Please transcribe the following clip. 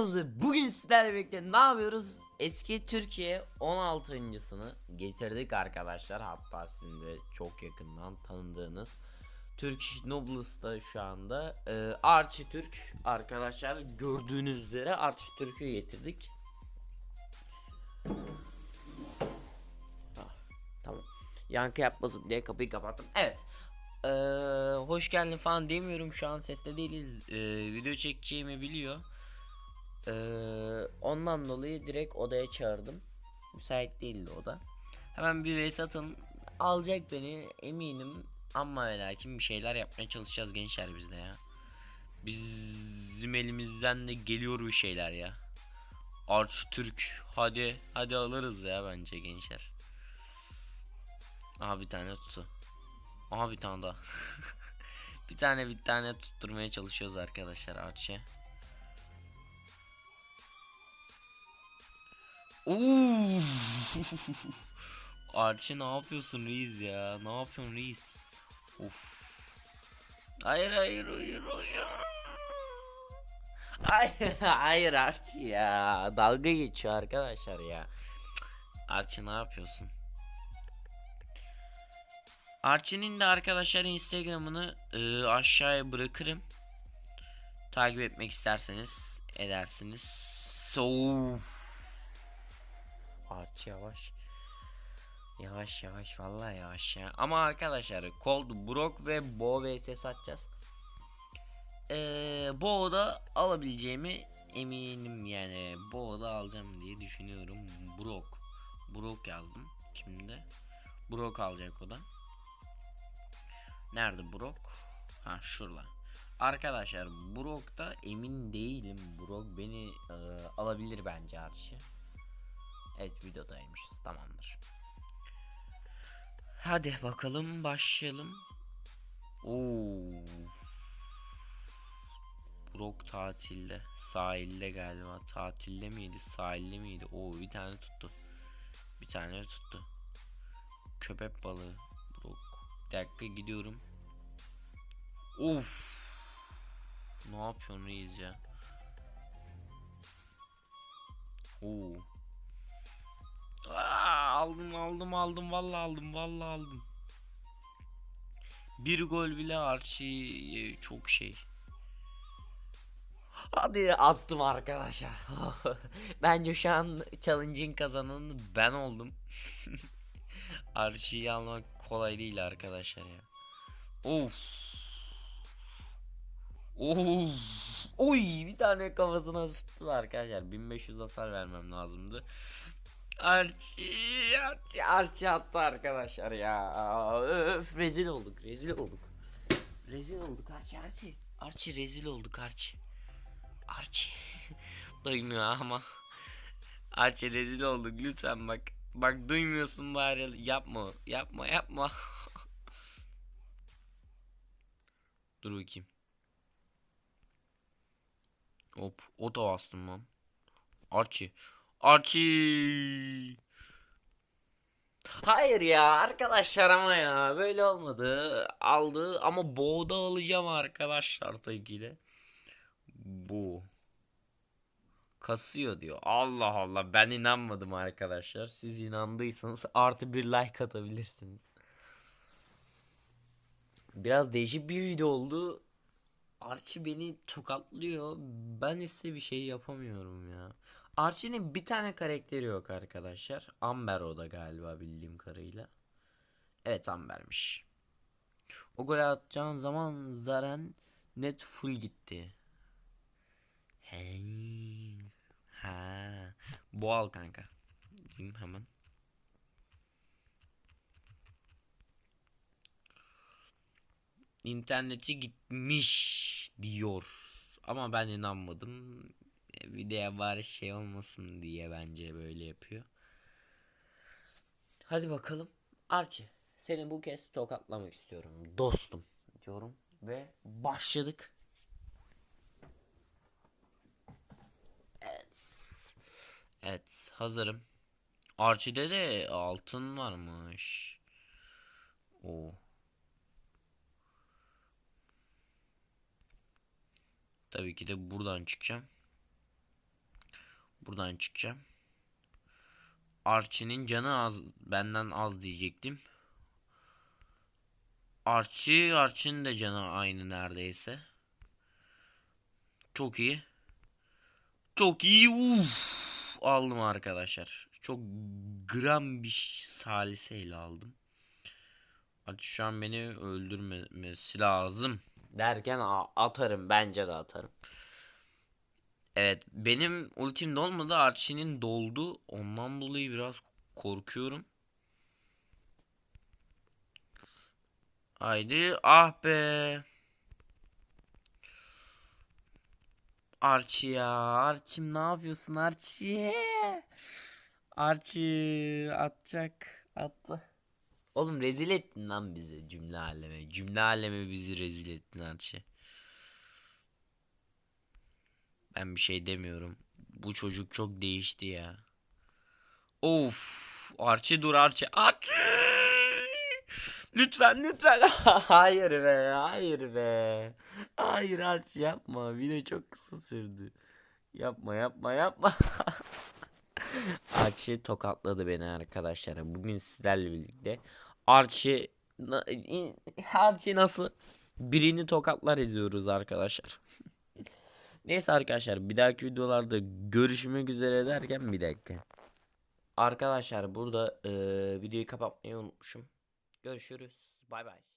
Yavuz'u bugün sizlerle birlikte ne yapıyoruz? Eski Türkiye 16.sını getirdik arkadaşlar. Hatta sizin de çok yakından tanıdığınız Turkish Nobles'ta şu anda e, Archie Türk arkadaşlar gördüğünüz üzere Archie Türk'ü getirdik. Ah, tamam. Yankı yapmasın diye kapıyı kapattım. Evet. Ee, hoş geldin falan demiyorum şu an seste değiliz. Ee, video çekeceğimi biliyor. Ee, ondan dolayı direkt odaya çağırdım. Müsait değildi o da. Hemen bir vs atın. Alacak beni eminim. Ama ve lakin bir şeyler yapmaya çalışacağız gençler biz de ya. Bizim elimizden de geliyor bir şeyler ya. Arç Türk. Hadi hadi alırız ya bence gençler. Aha bir tane tuttu. Aha bir tane daha. bir tane bir tane tutturmaya çalışıyoruz arkadaşlar Arç'e. Oo! Arç'e ne yapıyorsun reis ya? Ne yapıyorsun reis? Of. Hayır hayır hayır hayır. Hayır hayır Arçı ya. Dalga geçiyor arkadaşlar ya. Arçı ne yapıyorsun? Arçı'nın de arkadaşlar Instagram'ını e, aşağıya bırakırım. Takip etmek isterseniz edersiniz. So Arçı yavaş. Yavaş yavaş vallahi yavaş ya. Ama arkadaşlar Cold Brock ve Bo vs atacağız. Ee, Bo'da alabileceğimi eminim yani. Bo'da alacağım diye düşünüyorum. Brock. Brock yazdım. Şimdi Brock alacak o da. Nerede Brock? Ha şurada. Arkadaşlar Brock'ta emin değilim. Brock beni e, alabilir bence Archie. Evet videodaymışız tamamdır. Hadi bakalım başlayalım. Oo. Brock tatilde. Sahilde galiba. Tatilde miydi? Sahilde miydi? Oo bir tane tuttu. Bir tane tuttu. Köpek balığı. Brock. Bir dakika gidiyorum. Of. Ne yapıyorsun reis ya? Oo. Aldım aldım vallahi aldım vallahi aldım. Bir gol bile Archie çok şey. Hadi attım arkadaşlar. Bence şu an challenge'in kazananı ben oldum. Archie'yi almak kolay değil arkadaşlar ya. Of. Of. Oy bir tane kafasına tuttu arkadaşlar. 1500 hasar vermem lazımdı. Archie, Archie, attı arkadaşlar ya. Öf, rezil olduk, rezil olduk. Rezil olduk Archie, Archie. Archie rezil olduk Archie. Archie. Duymuyor ama. Archie rezil olduk lütfen bak. Bak duymuyorsun bari yapma yapma yapma. Dur bakayım. Hop o da bastım lan. Archie. Archie. Hayır ya arkadaşlar ama ya böyle olmadı. Aldı ama boğda alacağım arkadaşlar tabii ki de. Bu. Kasıyor diyor. Allah Allah ben inanmadım arkadaşlar. Siz inandıysanız artı bir like atabilirsiniz. Biraz değişik bir video oldu. Archie beni tokatlıyor. Ben ise bir şey yapamıyorum ya. Archie'nin bir tane karakteri yok arkadaşlar. Amber o da galiba bildiğim kadarıyla. Evet Amber'miş. O gol atacağın zaman Zaren net full gitti. Hey. Ha. Boğal kanka. Diyeyim hemen. İnterneti gitmiş diyor. Ama ben inanmadım. Videoya bari şey olmasın diye bence böyle yapıyor. Hadi bakalım. Archie seni bu kez tokatlamak istiyorum. Dostum diyorum. Ve başladık. Evet. Evet hazırım. Archie'de de altın varmış. O. Tabii ki de buradan çıkacağım. Buradan çıkacağım. Archie'nin canı az benden az diyecektim. Archie, Archie'nin de canı aynı neredeyse. Çok iyi. Çok iyi. Uf. Aldım arkadaşlar. Çok gram bir saliseyle aldım. Hadi şu an beni öldürmesi lazım. Derken atarım. Bence de atarım. Evet benim ultim dolmadı. Archie'nin doldu. Ondan dolayı biraz korkuyorum. Haydi ah be. Archie ya. Archie'm ne yapıyorsun Archie? Archie atacak. Attı. Oğlum rezil ettin lan bizi cümle aleme. Cümle aleme bizi rezil ettin Archie. Ben bir şey demiyorum. Bu çocuk çok değişti ya. Of. Archie dur Archie. Archie. Lütfen lütfen. hayır be. Hayır be. Hayır Archie yapma. Video çok kısa sürdü. Yapma yapma yapma. Archie tokatladı beni arkadaşlar. Bugün sizlerle birlikte Archie Archie nasıl birini tokatlar ediyoruz arkadaşlar. Neyse arkadaşlar bir dahaki videolarda görüşmek üzere derken bir dakika. Arkadaşlar burada eee, videoyu kapatmayı unutmuşum. Görüşürüz. Bay bay.